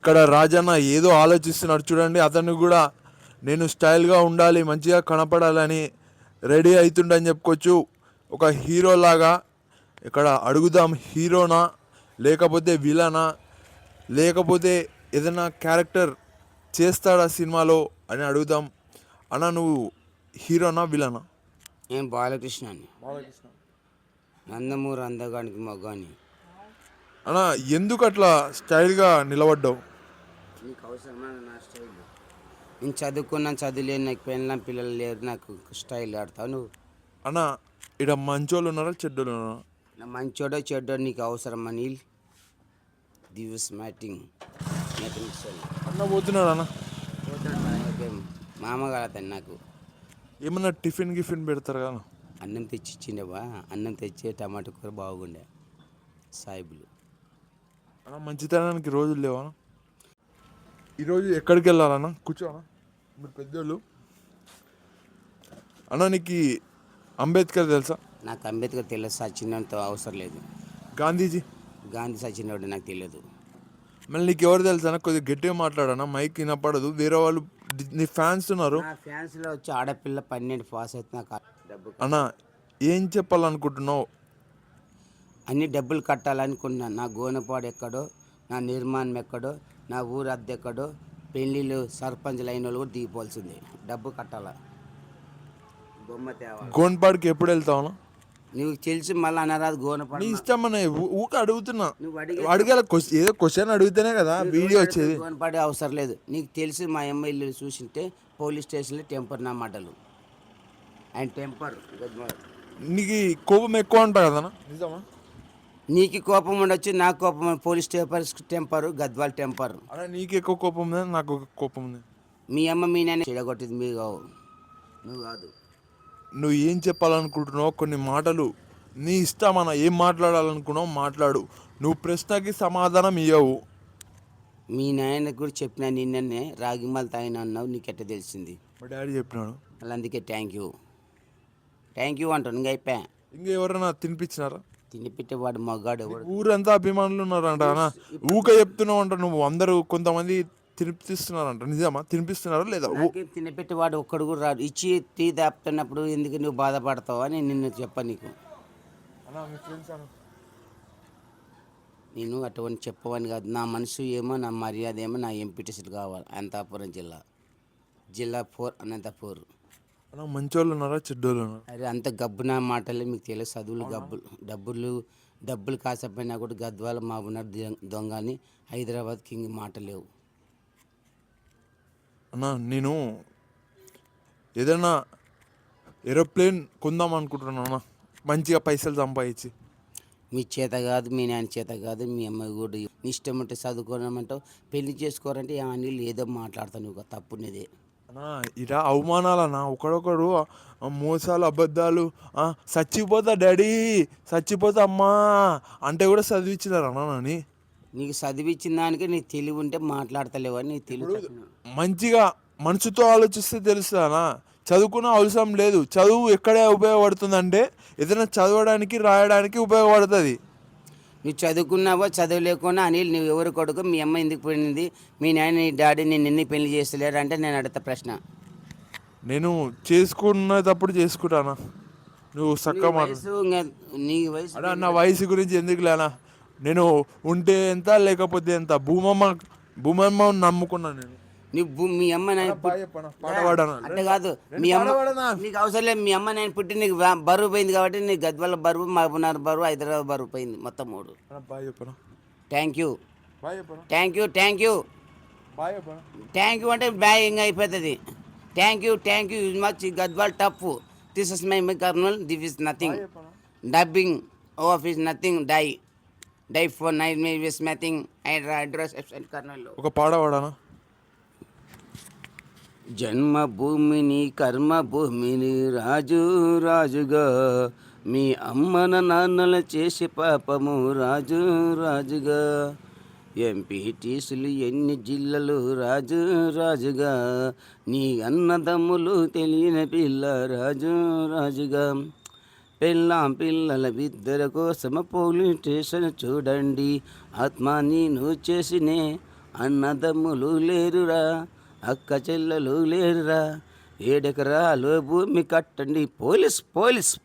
ఇక్కడ రాజన్న ఏదో ఆలోచిస్తున్నాడు చూడండి అతను కూడా నేను స్టైల్గా ఉండాలి మంచిగా కనపడాలని రెడీ అవుతుండని చెప్పుకోవచ్చు. ఒక హీరో లాగా ఇక్కడ అడుగుదాం హీరోనా లేకపోతే విలనా లేకపోతే ఏదైనా క్యారెక్టర్ చేస్తాడా సినిమాలో అని అడుగుదాం. అన్న నువ్వు హీరోనా విలనా? నేను బాలకృష్ణ అని నందమూరి అందగానికి మగ్గాని అన్న ఎందుకు అట్లా స్టైల్గా నిలబడ్డావు? నీకు అవసరమైన నా స్టైల్. నేను చదువుకున్నాను చదువులేను నాకు పెళ్ళం పిల్లలు లేరు నాకు స్టైల్ ఆడతావు నువ్వు. అన్న ఇక్కడ మంచోళ్ళు ఉన్నారా చెడ్డోళ్ళు ఉన్నారా? నా మంచోడో చెడ్డో నీకు అవసరం అని దివ్స్ మ్యాటింగ్. మ్యాటింగ్ స్టైల్ అన్న పోతున్నాడు అన్న? మామగారు అతను నాకు. ఏమన్నా టిఫిన్ గిఫిన్ పెడతారు కదా అన్నం తెచ్చి ఇచ్చిండవా అన్నం తెచ్చి టమాటా కూర బాగుండే. సాయిబులు. అన్న మంచితనానికి రోజులు లేవా? ఈరోజు ఎక్కడికి వెళ్ళాలన్న? కూర్చో అన్న మీరు పెద్దోళ్ళు. అన్న నీకు అంబేద్కర్ తెలుసా? నాకు అంబేద్కర్ తెలియదు సచిన్తో అవసరం లేదు. గాంధీజీ? గాంధీ సచిన్ నాకు తెలియదు. మళ్ళీ నీకు ఎవరు తెలుసా కొద్దిగా గట్టిగా మాట్లాడనా? మైక్ వినపడదు. వేరే వాళ్ళు నీ ఫ్యాన్స్ ఉన్నారు. నా ఫ్యాన్స్లో వచ్చి ఆడపిల్ల పన్నెండు పాస్ అయితే నాకు డబ్బు అన్న ఏం చెప్పాలనుకుంటున్నావు? అన్ని డబ్బులు కట్టాలనుకున్నా నా గోనపాడు ఎక్కడో నా నిర్మాణం ఎక్కడో నా ఊరు అద్దె ఎక్కడో పెళ్ళిళ్ళు సర్పంచ్లు అయిన వాళ్ళు కూడా దిగిపోవాల్సిందే. డబ్బు కట్టాలా? బొమ్మ తేవాలి? గోన్పాడ్కి ఎప్పుడు వెళ్తావు? నువ్వు తెలిసి మళ్ళీ అనరాదు గోనపాడు నీ ఇష్టం అన్న ఊక అడుగుతున్నా. నువ్వు అడిగే అడగాల క్వశ్చన్ ఏదో క్వశ్చన్ అడిగితేనే కదా వీడియో వచ్చేది. గోనపాడే అవసరం లేదు. నీకు తెలిసి మా ఎమ్మెల్యేలు చూసింటే పోలీస్ స్టేషన్లో టెంపర్ నా మాటలు. ఆయన టెంపర్. నీకు కోపం ఎక్కువ అంటా కదా నిజమా? నీకు కోపం ఉండొచ్చు నాకు కోపం police temper temper Gadwal temper. అలా నీకు ఎక్కువ కోపం ఉంది? నాకు కోపం ఉంది? మీ అమ్మ మీ నాన్న చెడగొట్టింది మీ కావు. నువ్వు కాదు. నువ్వు ఏం చెప్పాలనుకుంటున్నావు కొన్ని మాటలు నీ ఇష్టం అన్న ఏం మాట్లాడాలనుకున్నావు మాట్లాడు. నువ్వు ప్రశ్నకి సమాధానం ఇవ్వవు మీ నాయనకు కూడా చెప్పిన నిన్ననే రాగిమాల తాగిన అన్నావు నీకు ఎట్ట తెలిసింది? మా డాడీ చెప్పినాడు. మళ్ళీ అందుకే థ్యాంక్ యూ థ్యాంక్ యూ అంటాను ఇంకా అయిపోయా. ఇంకా ఎవరైనా తినిపించినారా? తిండి పెట్టేవాడు మగ్గాడు ఎవడు ఊరంతా అభిమానులు ఉన్నారంట అన్న. ఊక చెప్తున్నావు అంట నువ్వు. అందరూ కొంతమంది తినిపిస్తున్నారంట. నిజమా? తినిపిస్తున్నారా లేదా? ఊ- నాకేం తిండి పెట్టేవాడు ఒక్కడు కూడా రాడు. ఇచ్చి టీ దాపుతున్నప్పుడు ఎందుకు నువ్వు బాధపడతావు అని నిన్ను చెప్ప నీకు. నేను అటువంటి చెప్పవని కాదు. నా మనసు ఏమో నా మర్యాద ఏమో నా ఎంపీటీసీలు కావాలి. అనంతపురం జిల్లా. జిల్లా ఫోర్ అనంతపూర్. అన్న మంచోళ్ళు ఉన్నారా చెడ్డోళ్ళు ఉన్నారా? అరే అంత గబ్బున మాటలే మీకు తెలియదు. చదువులు గబ్బులు డబ్బులు డబ్బులు కాసపోయినా కూడా గద్వాల మాబునాడు దొంగ అని హైదరాబాద్ కింగ్ మాట లేవు. అన్న నేను ఏదైనా ఏరోప్లేన్ కొందాం అనుకుంటున్నాను అన్న. మంచిగా పైసలు సంపాదించి. మీ చేత కాదు మీ నాన్న చేత కాదు మీ అమ్మాయి కూడా నీ ఇష్టం ఉంటే చదువుకోనమంటావు. పెళ్ళి చేసుకోరంటే ఆ నీళ్ళు ఏదో మాట్లాడతాను తప్పునేదే అన్నా ఇలా అవమానాలన్న ఒకడొకడు మోసాలు అబద్ధాలు చచ్చిపోతా డాడీ చచ్చిపోతా అమ్మా అంటే కూడా చదివించినారు అన్న నాని. నీకు చదివించిన దానికి నీకు తెలివి ఉంటే మాట్లాడతలేవు? అని నీకు తెలివి. మంచిగా మనసుతో ఆలోచిస్తే తెలుస్తుందనా చదువుకున్న అవసరం లేదు. చదువు ఎక్కడే ఉపయోగపడుతుందంటే ఏదైనా చదవడానికి రాయడానికి ఉపయోగపడుతుంది. నువ్వు చదువుకున్నావో చదవలేకున్నా అనిల్ నువ్వు ఎవరు కొడుకు? మీ అమ్మ ఎందుకు పోయింది మీ నాయన నీ డాడీ నేను ఎన్ని పెళ్ళి చేస్తలేరు? అంటే నేను అడుగుతా ప్రశ్న. నేను చేసుకునేటప్పుడు చేసుకుంటానా? నువ్వు చక్కగా మాట నీ వయసు నా వయసు గురించి ఎందుకు లేనా? నేను ఉంటే ఎంత లేకపోతే ఎంత? భూమమ్మ భూమమ్మ నమ్ముకున్నాను నేను. నీ భూ- మీ అమ్మ పాడనా? అంటే కాదు మీ అమ్మ నీకు అవసరం లేదు మీ అమ్మ నేను పుట్టి నీకు బరువు పోయింది కాబట్టి నీ గద్వాల బరువు మహబూబ్నగర్ బరువు హైదరాబాద్ బరువు పోయింది మొత్తం మూడు. Thank you thank you thank you thank you అంటే బ్యాగ్ ఇంకా అయిపోతుంది. Thank you thank you much Gadwal tough this is my colonel this is nothing dubbing of is nothing die die for night may with nothing address Kurnool ఒక పాట పాడానా? జన్మభూమిని కర్మభూమిని రాజు రాజుగా. మీ అమ్మన నాన్నల చేసి పాపము రాజు రాజుగా. ఎంపీటీసులు ఎన్ని జిల్లలు రాజు రాజుగా. నీ అన్నదమ్ములు తెలియని పిల్ల రాజు రాజుగా. పెళ్ళాం పిల్లల ఇద్దరు కోసం పోలీస్ స్టేషన్ చూడండి. ఆత్మా నీ నువ్వు చేసినే అన్నదమ్ములు లేరురా. అక్క చెల్లెలు లేరురా. ఏడెకరాలు భూమి కట్టండి. Police police.